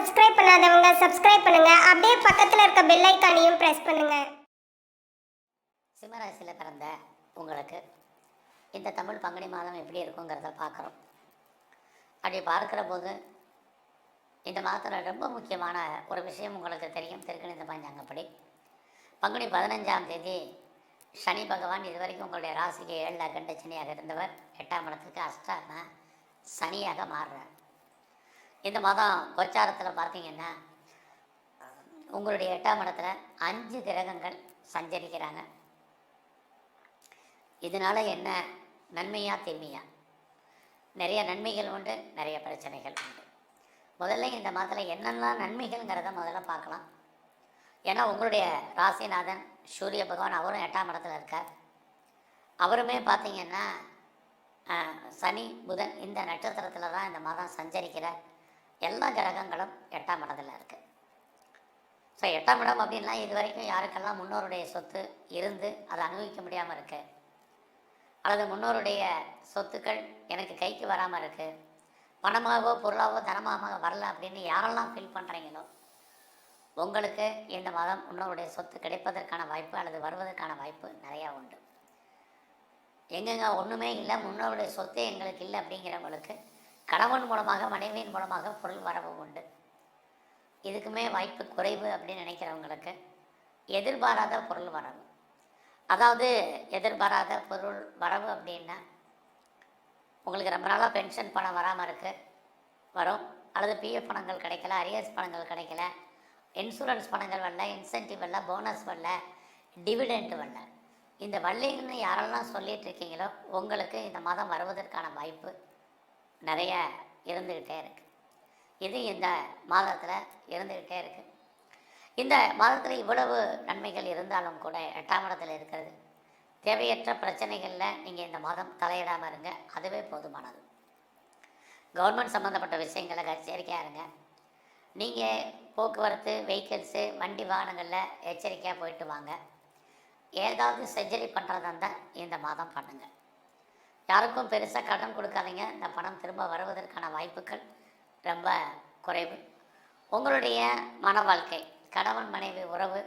Subscribe பண்ணாதவங்க subscribe பண்ணுங்க. அப்படியே பக்கத்தில் இருக்க பெல் ஐக்கானையும் ப்ரெஸ் பண்ணுங்க. சிம்மராசியில் பிறந்த உங்களுக்கு இந்த தமிழ் பங்குனி மாதம் எப்படி இருக்குங்கிறத பார்க்குறோம். அப்படி பார்க்குற போது இந்த மாதத்தில் ரொம்ப முக்கியமான ஒரு விஷயம் உங்களுக்கு தெரியும். திருக்கணித பஞ்சாங்கப்படி. பங்குனி பதினஞ்சாம் தேதி சனி பகவான் இதுவரைக்கும் உங்களுடைய ராசிக்கு ஏழில் அகண்ட சனியாக இருந்தவர். எட்டாம் இடத்துக்கு அஷ்டாம சனியாக மாறுறார். இந்த மாதம் கோச்சாரத்தில் பார்த்தீங்கன்னா உங்களுடைய எட்டாம் இடத்துல அஞ்சு கிரகங்கள் சஞ்சரிக்கிறாங்க. இதனால் என்ன? நன்மையா தீமையா? நிறைய நன்மைகள் உண்டு நிறைய பிரச்சனைகள் உண்டு. முதல்ல இந்த மாதத்தில் என்னெல்லாம் நன்மைகள்ங்கிறத முதல்ல பார்க்கலாம். ஏன்னா உங்களுடைய ராசிநாதன் சூரிய பகவான் அவரும் எட்டாம் இடத்துல இருக்கார். அவருமே பார்த்தீங்கன்னா சனி புதன் இந்த நட்சத்திரத்தில் தான் இந்த மாதம் சஞ்சரிக்கிற எல்லா கிரகங்களும் எட்டாம் இடத்துல இருக்குது ஸோ எட்டாம் இடம் அப்படின்னா இது வரைக்கும் யாருக்கெல்லாம் முன்னோருடைய சொத்து இருந்து அதை அனுபவிக்க முடியாமல் இருக்குது அல்லது முன்னோருடைய சொத்துக்கள் எனக்கு கைக்கு வராமல் இருக்குது பணமாகவோ பொருளாகவோ தனமாக வரல அப்படின்னு யாரெல்லாம் ஃபீல் பண்ணுறீங்களோ உங்களுக்கு இந்த மாதம் முன்னோருடைய சொத்து கிடைப்பதற்கான வாய்ப்பு அல்லது வருவதற்கான வாய்ப்பு நிறையா உண்டு. எங்கெங்க ஒன்றுமே இல்லை முன்னோருடைய சொத்து எங்களுக்கு இல்லை அப்படிங்கிறவங்களுக்கு கணவன் மூலமாக மனைவியின் மூலமாக பொருள் வரவு உண்டு. இதுக்குமே வாய்ப்பு குறைவு அப்படின்னு நினைக்கிறவங்களுக்கு எதிர்பாராத பொருள் வரவு. அதாவது எதிர்பாராத பொருள் வரவு அப்படின்னா உங்களுக்கு ரொம்ப நாளாக பென்ஷன் பணம் வராமல் இருக்குது வரும். அல்லது பிஎஃப் பணங்கள் கிடைக்கல அரியர்ஸ் பணங்கள் கிடைக்கல இன்சூரன்ஸ் பணங்கள் வரல இன்சென்டிவ் வரல போனஸ் வரல டிவிடெண்ட் வரல. இந்த வள்ளின்னு யாரெல்லாம் சொல்லிகிட்டு இருக்கீங்களோ உங்களுக்கு இந்த மாதம் வருவதற்கான வாய்ப்பு நிறைய இருந்துக்கிட்டே இருக்கு. இது இந்த மாதத்தில் இருந்துக்கிட்டே இருக்கு. இந்த மாதத்தில் இவ்வளவு நன்மைகள் இருந்தாலும் கூட எட்டாம் இடத்துல இருக்கிறது. தேவையற்ற பிரச்சனைகளில் நீங்கள் இந்த மாதம் தலையிடாமல் இருங்க. அதுவே போதுமானது. கவர்மெண்ட் சம்மந்தப்பட்ட விஷயங்களை எச்சரிக்கையாக இருங்க. நீங்கள் போக்குவரத்து வெஹிக்கிள்ஸு வண்டி வாகனங்களில் எச்சரிக்கையாக போயிட்டு வாங்க. ஏதாவது சர்ஜரி பண்ணுறதா இருந்தால் இந்த மாதம் பண்ணுங்கள் யாருக்கும் பெருசாக கடன் கொடுக்காதீங்க. இந்த பணம் திரும்ப வருவதற்கான வாய்ப்புகள் ரொம்ப குறைவு. உங்களுடைய மன வாழ்க்கை கணவன் மனைவி உறவு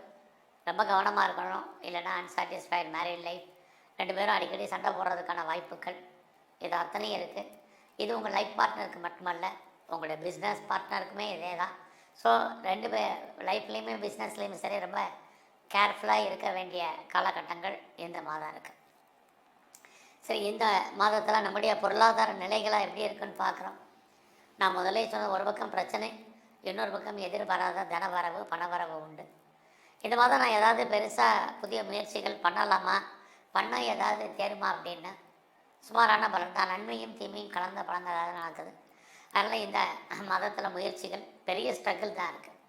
ரொம்ப கவனமாக இருக்கணும். இல்லைன்னா அன்சாட்டிஸ்ஃபைட் மேரிட் லைஃப் ரெண்டு பேரும் அடிக்கடி சண்டை போடுறதுக்கான வாய்ப்புகள் இது அத்தனையும் இருக்குது இது உங்கள் லைஃப் பார்ட்னருக்கு மட்டுமல்ல உங்களுடைய பிஸ்னஸ் பார்ட்னருக்குமே இதே தான். ஸோ ரெண்டு பேர் லைஃப்லேயுமே பிஸ்னஸ்லேயுமே சரி ரொம்ப கேர்ஃபுல்லாக இருக்க வேண்டிய காலகட்டங்கள் இந்த மாதம் இருக்குது சரி இந்த மாதத்தில் நம்முடைய பொருளாதார நிலைகளாக எப்படி இருக்குன்னு பார்க்குறோம். நான் முதல்ல சொன்ன ஒரு பக்கம் பிரச்சனை இன்னொரு பக்கம் எதிர்பாராத தனவரவு பணவரவு உண்டு. இந்த மாதம் நான் ஏதாவது பெருசாக புதிய முயற்சிகள் பண்ணலாமா? பண்ணால் ஏதாவது தேருமா அப்படின்னு. சுமாரான பலன் தான். நன்மையும் தீமையும் கலந்த பலன்களாக நடக்குது. அதனால் இந்த மதத்தில் முயற்சிகள் பெரிய ஸ்ட்ரகிள் தான் இருக்குது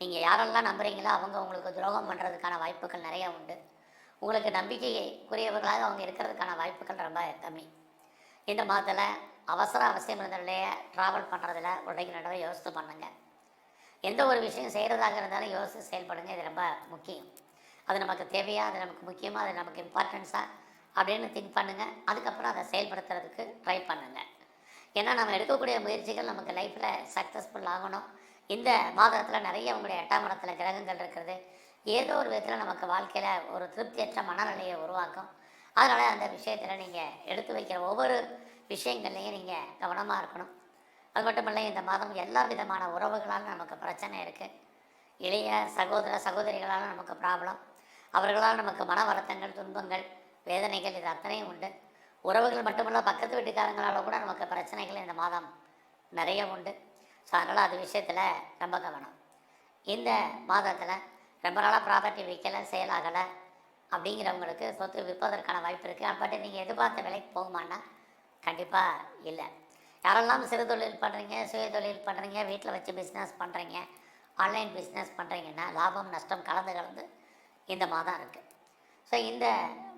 நீங்கள் யாரெல்லாம் நம்புறீங்களோ அவங்க உங்களுக்கு துரோகம் பண்ணுறதுக்கான வாய்ப்புகள் நிறையா உண்டு. உங்களுக்கு நம்பிக்கைக்குரியவர்களாக அவங்க இருக்கிறதுக்கான வாய்ப்புகள் ரொம்ப கம்மி. இந்த மாதத்தில் அவசர அவசியம் இருந்ததுலேயே ட்ராவல் பண்ணுறதுல உடனே நடவை யோசித்து பண்ணுங்கள் எந்த ஒரு விஷயம் செய்கிறதாக இருந்தாலும் யோசித்து செயல்படுங்க இது ரொம்ப முக்கியம். அது நமக்கு தேவையா அது நமக்கு முக்கியமாக அது நமக்கு இம்பார்ட்டன்ஸாக அப்படின்னு திங்க் பண்ணுங்கள் அதுக்கப்புறம் அதை செயல்படுத்துறதுக்கு ட்ரை பண்ணுங்கள் ஏன்னா நம்ம எடுக்கக்கூடிய முயற்சிகள் நமக்கு லைஃப்பில் சக்ஸஸ்ஃபுல் ஆகணும். இந்த மாதத்தில் நிறைய உங்களுடைய எட்டாம் இடத்துல கிரகங்கள் இருக்கிறது. ஏதோ ஒரு விதத்தில் நமக்கு வாழ்க்கையில் ஒரு திருப்தியற்ற மனநிலையை உருவாக்கும். அதனால் அந்த விஷயத்தில் நீங்கள் எடுத்து வைக்கிற ஒவ்வொரு விஷயங்கள்லையும் நீங்கள் கவனமாக இருக்கணும். அது மட்டும் இல்லை இந்த மாதம் எல்லா விதமான உறவுகளால் நமக்கு பிரச்சனை இருக்குது இளைய சகோதர சகோதரிகளால் நமக்கு ப்ராப்ளம் அவர்களால் நமக்கு மன வருத்தங்கள் துன்பங்கள் வேதனைகள் இது அத்தனையும் உண்டு. உறவுகள் மட்டுமல்ல பக்கத்து வீட்டுக்காரங்களால் கூட நமக்கு பிரச்சனைகள் இந்த மாதம் நிறைய உண்டு. ஸோ அதனால் அது விஷயத்தில் ரொம்ப கவனம். இந்த மாதத்தில் ரொம்ப நாளாக ப்ராப்பர்ட்டி விற்கலை செயலாகலை அப்படிங்கிறவங்களுக்கு சொத்து விற்பதற்கான வாய்ப்பு இருக்குது பட் நீங்கள் எதிர்பார்த்த விலைக்கு போகுமான்னா கண்டிப்பாக இல்லை. யாரெல்லாம் சிறு தொழில் பண்ணுறீங்க சுய தொழில் பண்ணுறீங்க வீட்டில் வச்சு பிஸ்னஸ் பண்ணுறீங்க ஆன்லைன் பிஸ்னஸ் பண்ணுறீங்கன்னா லாபம் நஷ்டம் கலந்து கலந்து இந்த மாதம் இருக்குது ஸோ இந்த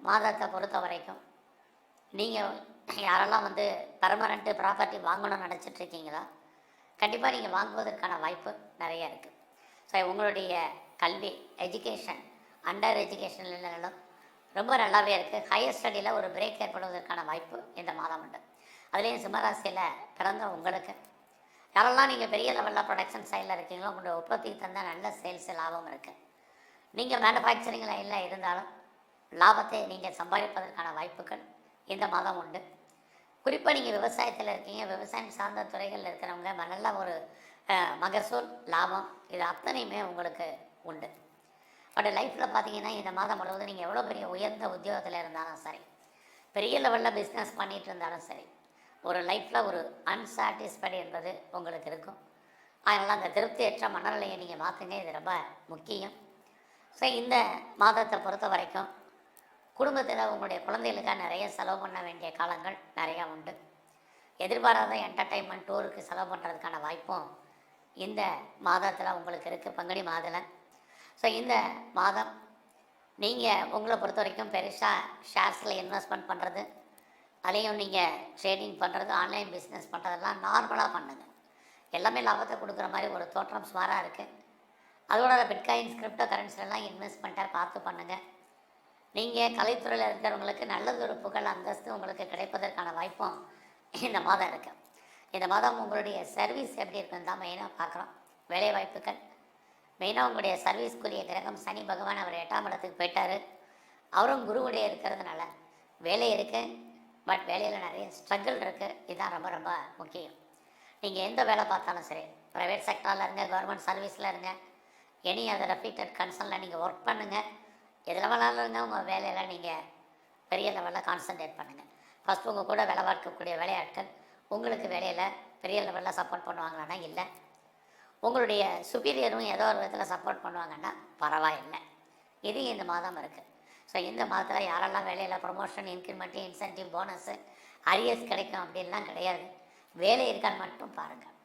மாதத்தை பொறுத்த வரைக்கும் நீங்கள் யாரெல்லாம் வந்து பர்மனண்ட்டு ப்ராப்பர்ட்டி வாங்கணும்னு நினச்சிட்ருக்கீங்களா கண்டிப்பாக நீங்கள் வாங்குவதற்கான வாய்ப்பு நிறைய இருக்குது ஸோ உங்களுடைய கல்வி எஜுகேஷன் அண்டர் எஜுகேஷன்லும் ரொம்ப நல்லாவே இருக்குது ஹையர் ஸ்டடியில் ஒரு பிரேக் ஏற்படுவதற்கான வாய்ப்பு இந்த மாதம் உண்டு. அதுலேயும் சிம்மராசியில் பிறந்த உங்களுக்கு. யாரெல்லாம் நீங்கள் பெரிய லெவலில் ப்ரொடக்ஷன் சைடில் இருக்கீங்களோ உங்களுடைய உற்பத்திக்கு தந்த நல்ல சேல்ஸ் லாபம் இருக்குது நீங்கள் மேனுஃபேக்சரிங் லைனில் இருந்தாலும் லாபத்தை நீங்கள் சம்பாதிப்பதற்கான வாய்ப்புகள் இந்த மாதம் உண்டு. குறிப்பாக நீங்கள் விவசாயத்தில் இருக்கீங்க விவசாயம் சார்ந்த துறைகளில் இருக்கிறவங்க நல்ல ஒரு மகசூல் லாபம் இது அத்தனையுமே உங்களுக்கு உண்டு. பட் லைஃப்பில் பார்த்தீங்கன்னா இந்த மாதம் முழுவதும் நீங்கள் எவ்வளோ பெரிய உயர்ந்த உத்தியோகத்தில் இருந்தாலும் சரி பெரிய லெவலில் பிஸ்னஸ் பண்ணிகிட்டு இருந்தாலும் சரி ஒரு லைஃப்பில் ஒரு அன்சாட்டிஸ்ஃபைடு என்பது உங்களுக்கு இருக்கும். அதனால் அந்த திருப்தியற்ற மனநிலையை நீங்கள் மாற்றுங்க இது ரொம்ப முக்கியம். ஸோ இந்த மாதத்தை பொறுத்த வரைக்கும் குடும்பத்தில் உங்களுடைய குழந்தைகளுக்காக நிறைய செலவு பண்ண வேண்டிய காலங்கள் நிறையா உண்டு. எதிர்பாராத என்டர்டைன்மெண்ட் டூருக்கு செலவு பண்ணுறதுக்கான வாய்ப்பும் இந்த மாதத்தில் உங்களுக்கு இருக்குது பங்குனி மாதத்தில். ஸோ இந்த மாதம் நீங்கள் உங்களை பொறுத்த வரைக்கும் பெருசாக ஷேர்ஸில் இன்வெஸ்ட்மெண்ட் பண்ணுறது அதையும் நீங்கள் ட்ரேடிங் பண்ணுறது ஆன்லைன் பிஸ்னஸ் பண்ணுறதெல்லாம் நார்மலாக பண்ணுங்கள் எல்லாமே லாபத்தை கொடுக்குற மாதிரி ஒரு தோற்றம் சுமாராக இருக்குது அதோட பிட்காயின் கிரிப்டோ கரன்சிலெலாம் இன்வெஸ்ட்மெண்ட்டாக பார்த்து பண்ணுங்கள் நீங்கள் கலைத்துறையில் இருக்கிறவங்களுக்கு நல்லது ஒரு புகழ் அந்தஸ்து உங்களுக்கு கிடைப்பதற்கான வாய்ப்பும் இந்த மாதம் இருக்குது இந்த மாதம் உங்களுடைய சர்வீஸ் எப்படி இருக்குன்னு தான் மெயினாக பார்க்குறோம். வேலை வாய்ப்புகள். மெயினாக உங்களுடைய சர்வீஸ்க்குரிய கிரகம் சனி பகவான் அவர் எட்டாம் இடத்துக்கு போயிட்டார். அவரும் குருவுடைய இருக்கிறதுனால வேலை இருக்குது பட் வேலையில் நிறைய ஸ்ட்ரகிள் இருக்குது இதுதான் ரொம்ப ரொம்ப முக்கியம். நீங்கள் எந்த வேலை பார்த்தாலும் சரி ப்ரைவேட் செக்டரில் இருங்க கவர்மெண்ட் சர்வீஸில் இருங்க. எனி அதர் ரெப்யூட்டட் கன்சர்னில் நீங்கள் ஒர்க் பண்ணுங்கள் எதில் வேணாலும் இருந்தால் உங்கள் வேலையெல்லாம் நீங்கள் பெரிய லெவலில் கான்சன்ட்ரேட் பண்ணுங்கள் ஃபஸ்ட் உங்கள் கூட வேலை பார்க்கக்கூடிய வேலையாட்கள் உங்களுக்கு வேலையில் பெரிய லெவலில் சப்போர்ட் பண்ணுவாங்களான்னா இல்லை. உங்களுடைய சுப்பீரியரும் ஏதோ ஒரு விதத்தில் சப்போர்ட் பண்ணுவாங்கன்னா பரவாயில்லை. இது இந்த மாதம் இருக்குது ஸோ இந்த மாதத்தில் யாரெல்லாம் வேலையில் promotion increment incentive bonus arrears கிடைக்கும் அப்படின்லாம் கிடையாது. வேலை இருக்கான்னு மட்டும் பாருங்கள்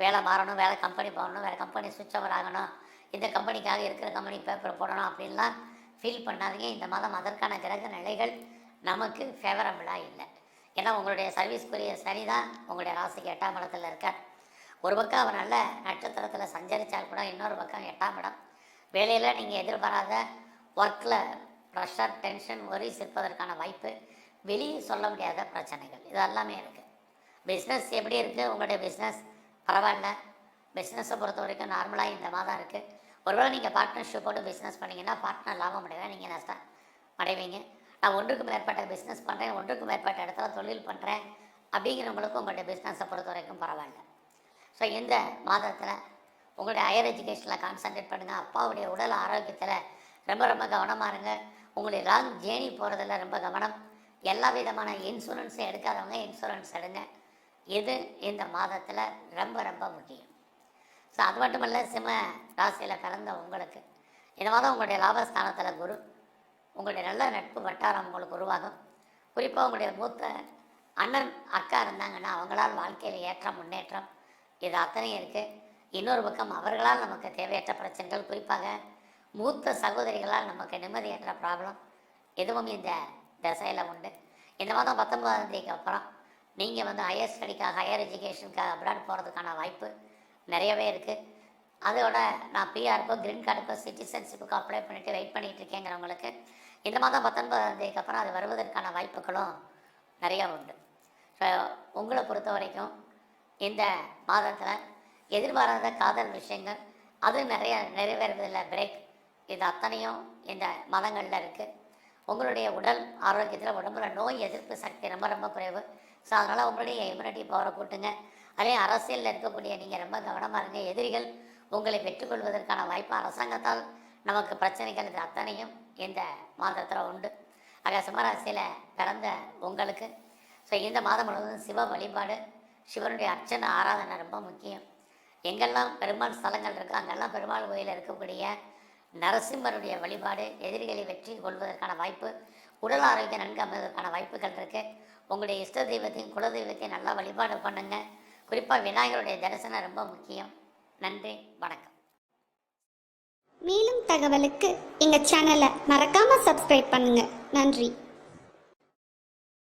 வேலை மாறணும் வேலை கம்பெனி போகணும் வேறு கம்பெனி சுவிட்ச் ஓவர் ஆகணும் இந்த கம்பெனிக்காக இருக்கிற கம்பெனி பேப்பர் போடணும் அப்படின்லாம் ஃபீல் பண்ணாதீங்க. இந்த மாதம் அதற்கான கிரக நிலைகள் நமக்கு ஃபேவரபிளாக இல்லை. ஏன்னா உங்களுடைய சர்வீஸ்க்குரிய சனி தான் உங்களுடைய ராசிக்கு எட்டாம் இடத்துல இருக்கார். ஒரு பக்கம் அவர் நல்ல நட்சத்திரத்தில் சஞ்சரித்தால் கூட இன்னொரு பக்கம் எட்டாம் இடம். வேலையில் நீங்கள் எதிர்பாராத ஒர்க்கில் ப்ரெஷர் டென்ஷன் ஒரிஸ் இருப்பதற்கான வாய்ப்பு வெளியே சொல்ல முடியாத பிரச்சனைகள். இது எல்லாமே இருக்குது பிஸ்னஸ் எப்படி இருக்குது உங்களுடைய பிஸ்னஸ் பரவாயில்ல. பிஸ்னஸை பொறுத்த வரைக்கும் நார்மலாக இந்த மாதம் இருக்குது ஒருவேளை நீங்கள் பார்ட்னர்ஷிப்போடு பிஸ்னஸ் பண்ணிங்கன்னா பார்ட்னர் லாபம் அடைவேன் நீங்கள் நஷ்டம் அடைவீங்க. நான் ஒன்றுக்கு மேற்பட்ட பிஸ்னஸ் பண்ணுறேன் ஒன்றுக்கு மேற்பட்ட இடத்துல தொழில் பண்ணுறேன் அப்படிங்கிறவங்களுக்கும் உங்களுடைய பிஸ்னஸை பொறுத்த வரைக்கும் பரவாயில்ல. ஸோ இந்த மாதத்தில் உங்களுடைய ஹையர் எஜுகேஷனில் கான்சன்ட்ரேட் பண்ணுங்கள் அப்பாவுடைய உடல் ஆரோக்கியத்தில் ரொம்ப ரொம்ப கவனமாக இருங்க. உங்களுடைய லாங் ஜேர்னி போகிறதுல ரொம்ப கவனம். எல்லா விதமான இன்சூரன்ஸும் எடுக்காதவங்க இன்சூரன்ஸ் எடுங்க. இது இந்த மாதத்தில் ரொம்ப ரொம்ப முக்கியம். ஸோ அது மட்டும் இல்லை சிம்ம ராசியில் கலந்த உங்களுக்கு. இந்த மாதம் உங்களுடைய லாபஸ்தானத்தில் குரு. உங்களுடைய நல்ல நட்பு வட்டாரம் உங்களுக்கு உருவாகும். குறிப்பாக உங்களுடைய மூத்த அண்ணன் அக்கா இருந்தாங்கன்னா அவங்களால் வாழ்க்கையில் ஏற்றம் முன்னேற்றம் இது அத்தனையும் இருக்குது இன்னொரு பக்கம் அவர்களால் நமக்கு தேவையற்ற பிரச்சனைகள் குறிப்பாக மூத்த சகோதரிகளால் நமக்கு நிம்மதியற்ற ப்ராப்ளம் எதுவும் இந்த திசையில் உண்டு. இந்த மாதம் பத்தொன்பதாம் தேதிக்கு அப்புறம் நீங்கள் வந்து ஹையர் ஸ்டடிக்காக ஹையர் எஜுகேஷனுக்காக அப்ராட் போகிறதுக்கான வாய்ப்பு நிறையவே இருக்குது அதோட நான் பிஆருக்கோ கிரீன் கார்டுக்கோ சிட்டிசன்ஷிப்புக்கோ அப்ளை பண்ணிவிட்டு வெயிட் பண்ணிகிட்டு இருக்கேங்கிறவங்களுக்கு இந்த மாதம் பத்தொன்பதாம் தேதிக்கு அப்புறம் அது வருவதற்கான வாய்ப்புகளும் நிறையா உண்டு. ஸோ உங்களை பொறுத்த வரைக்கும் இந்த மாதத்தில் எதிர்பாராத காதல் விஷயங்கள் அது நிறைய நிறைவேறுவதில்லை பிரேக் இது அத்தனையும் இந்த மதங்களில் இருக்குது உங்களுடைய உடல் ஆரோக்கியத்தில் உடம்புல நோய் எதிர்ப்பு சக்தி ரொம்ப ரொம்ப குறைவு. ஸோ அதனால் உங்களுடைய இம்யூனிட்டி பவரை கூட்டுங்க. அதே அரசியலில் இருக்கக்கூடிய நீங்கள் ரொம்ப கவனமாக இருங்க. எதிரிகள் உங்களை பெற்றுக்கொள்வதற்கான வாய்ப்பு அரசாங்கத்தால் நமக்கு பிரச்சனைகள் இது அத்தனையும் இந்த மாதத்தில் உண்டு. ஆக சிம்மராசியில் பிறந்த உங்களுக்கு. ஸோ இந்த மாதம் முழுவதும் சிவ வழிபாடு சிவனுடைய அர்ச்சனை ஆராதனை ரொம்ப முக்கியம். எங்கெல்லாம் பெருமாள் ஸ்தலங்கள் இருக்கோ அங்கெல்லாம் பெருமாள் கோயிலில் இருக்கக்கூடிய நரசிம்மருடைய வழிபாடு எதிரிகளை வெற்றி கொள்வதற்கான வாய்ப்பு உடல் ஆரோக்கியம் நன்கு அமைவதற்கான வாய்ப்புகள் இருக்குது உங்களுடைய இஷ்ட தெய்வத்தையும் குல தெய்வத்தையும் நல்லா வழிபாடு பண்ணுங்கள் குறிப்பாக விநாயகருடைய தரிசனம் ரொம்ப முக்கியம். நன்றி வணக்கம். மேலும் தகவலுக்கு எங்கள் சேனலை மறக்காமல் சப்ஸ்கிரைப் பண்ணுங்கள் நன்றி.